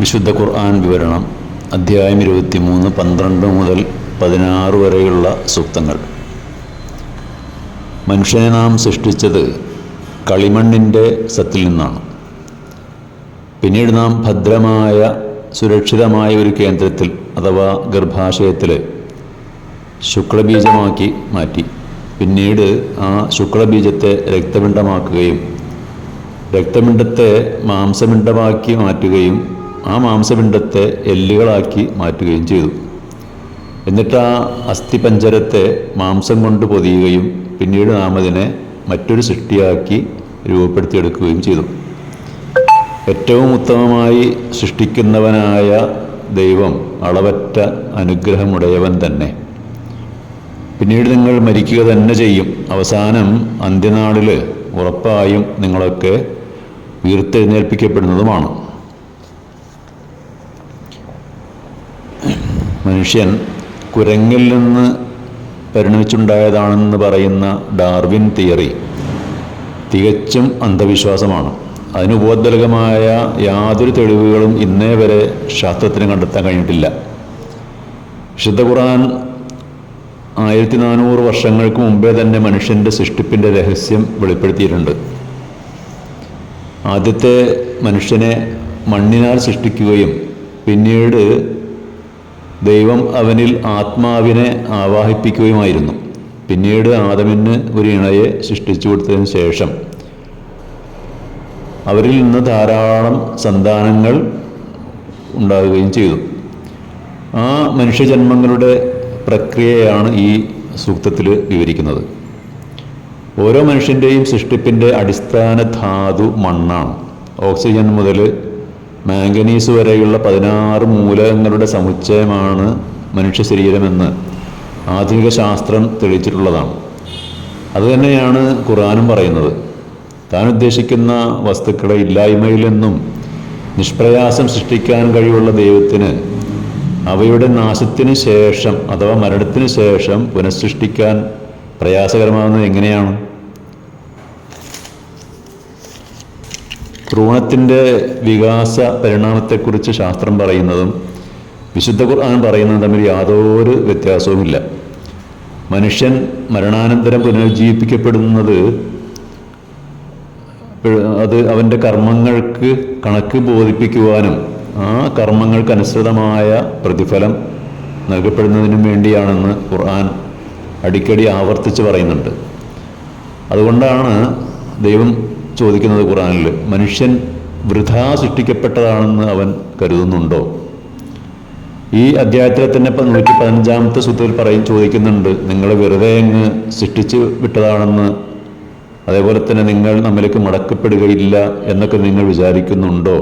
വിശുദ്ധ ഖുർആൻ വിവരണം അധ്യായം ഇരുപത്തി മൂന്ന് പന്ത്രണ്ട് മുതൽ പതിനാറ് വരെയുള്ള സൂക്തങ്ങൾ. മനുഷ്യനെ നാം സൃഷ്ടിച്ചത് കളിമണ്ണിന്റെ സത്തിൽ നിന്നാണ്. പിന്നീട് നാം ഭദ്രമായ സുരക്ഷിതമായ ഒരു കേന്ദ്രത്തിൽ അഥവാ ഗർഭാശയത്തിൽ ശുക്ലബീജമാക്കി മാറ്റി. പിന്നീട് ആ ശുക്ലബീജത്തെ രക്തപിണ്ഡമാക്കുകയും രക്തപിണ്ഡത്തെ മാംസപിണ്ഡമാക്കി മാറ്റുകയും ആ മാംസപിണ്ഡത്തെ എല്ലുകളാക്കി മാറ്റുകയും ചെയ്തു. എന്നിട്ട് ആ അസ്ഥിപഞ്ചരത്തെ മാംസം കൊണ്ട് പൊതിയുകയും പിന്നീട് നാം അതിനെ മറ്റൊരു സൃഷ്ടിയാക്കി രൂപപ്പെടുത്തിയെടുക്കുകയും ചെയ്തു. ഏറ്റവും ഉത്തമമായി സൃഷ്ടിക്കുന്നവനായ ദൈവം അളവറ്റ അനുഗ്രഹമുടയവൻ തന്നെ. പിന്നീട് നിങ്ങൾ മരിക്കുക തന്നെ ചെയ്യും. അവസാനം അന്ത്യനാളിൽ ഉറപ്പായും നിങ്ങളൊക്കെ ഉയർത്തെഴുന്നേൽപ്പിക്കപ്പെടുന്നതുമാണ്. മനുഷ്യൻ കുരങ്ങിൽ നിന്ന് പരിണമിച്ചുണ്ടായതാണെന്ന് പറയുന്ന ഡാർവിൻ തിയറി തികച്ചും അന്ധവിശ്വാസമാണ്. അതിന് യാതൊരു തെളിവുകളും ഇന്നേ വരെ ശാസ്ത്രത്തിന് കണ്ടെത്താൻ കഴിഞ്ഞിട്ടില്ല. വിശുദ്ധ ഖുർആൻ ആയിരത്തി നാനൂറ് വർഷങ്ങൾക്ക് മുമ്പേ തന്നെ മനുഷ്യന്റെ സൃഷ്ടിപ്പിന്റെ രഹസ്യം വെളിപ്പെടുത്തിയിട്ടുണ്ട്. ആദ്യത്തെ മനുഷ്യനെ മണ്ണിനാൽ സൃഷ്ടിക്കുകയും പിന്നീട് ദൈവം അവനിൽ ആത്മാവിനെ ആവാഹിപ്പിക്കുകയുമായിരുന്നു. പിന്നീട് ആദമിന് ഒരു ഇണയെ സൃഷ്ടിച്ചു കൊടുത്തതിന് ശേഷം അവരിൽ നിന്ന് ധാരാളം സന്താനങ്ങൾ ഉണ്ടാകുകയും ചെയ്തു. ആ മനുഷ്യജന്മങ്ങളുടെ പ്രക്രിയയാണ് ഈ സൂക്തത്തിൽ വിവരിക്കുന്നത്. ഓരോ മനുഷ്യന്റെയും സൃഷ്ടിപ്പിന്റെ അടിസ്ഥാന ധാതു മണ്ണാണ്. ഓക്സിജൻ മുതൽ മാംഗനീസ് വരെയുള്ള പതിനാറ് മൂലകങ്ങളുടെ സമുച്ചയമാണ് മനുഷ്യ ശരീരമെന്ന് ആധുനിക ശാസ്ത്രം തെളിയിച്ചിട്ടുള്ളതാണ്. അതുതന്നെയാണ് ഖുറാനും പറയുന്നത്. താൻ ഉദ്ദേശിക്കുന്ന വസ്തുക്കളെ ഇല്ലായ്മയിൽ നിന്നും നിഷ്പ്രയാസം സൃഷ്ടിക്കാൻ കഴിവുള്ള ദൈവത്തിന് അവയുടെ നാശത്തിന് ശേഷം അഥവാ മരണത്തിന് ശേഷം പുനഃസൃഷ്ടിക്കാൻ പ്രയാസകരമാകുന്നത് എങ്ങനെയാണ്? ഭ്രൂണത്തിന്റെ വികാസ പരിണാമത്തെക്കുറിച്ച് ശാസ്ത്രം പറയുന്നതും വിശുദ്ധ ഖുർആൻ പറയുന്നതും തമ്മിൽ യാതൊരു വ്യത്യാസവുമില്ല. മനുഷ്യൻ മരണാനന്തരം പുനരുജ്ജീവിപ്പിക്കപ്പെടുന്നത് അത് അവന്റെ കർമ്മങ്ങൾക്ക് കണക്ക് ബോധിപ്പിക്കുവാനും ആ കർമ്മങ്ങൾക്കനുസൃതമായ പ്രതിഫലം നൽകപ്പെടുന്നതിനും വേണ്ടിയാണെന്ന് ഖുർആൻ അടിക്കടി ആവർത്തിച്ച് പറയുന്നുണ്ട്. അതുകൊണ്ടാണ് ദൈവം ചോദിക്കുന്നത് ഖുറാനിൽ മനുഷ്യൻ വൃഥാ സൃഷ്ടിക്കപ്പെട്ടതാണെന്ന് അവൻ കരുതുന്നുണ്ടോ? ഈ അധ്യായത്തിലെ തന്നെ നൂറ്റി പതിനഞ്ചാമത്തെ സൂത്രത്തിൽ പറയും ചോദിക്കുന്നുണ്ട് നിങ്ങൾ വെറുതെ അങ്ങ് സൃഷ്ടിച്ച് വിട്ടതാണെന്ന് അതേപോലെ തന്നെ നിങ്ങൾ നമ്മിലേക്ക് മടക്കപ്പെടുകയില്ല എന്നൊക്കെ നിങ്ങൾ വിചാരിക്കുന്നുണ്ടോ?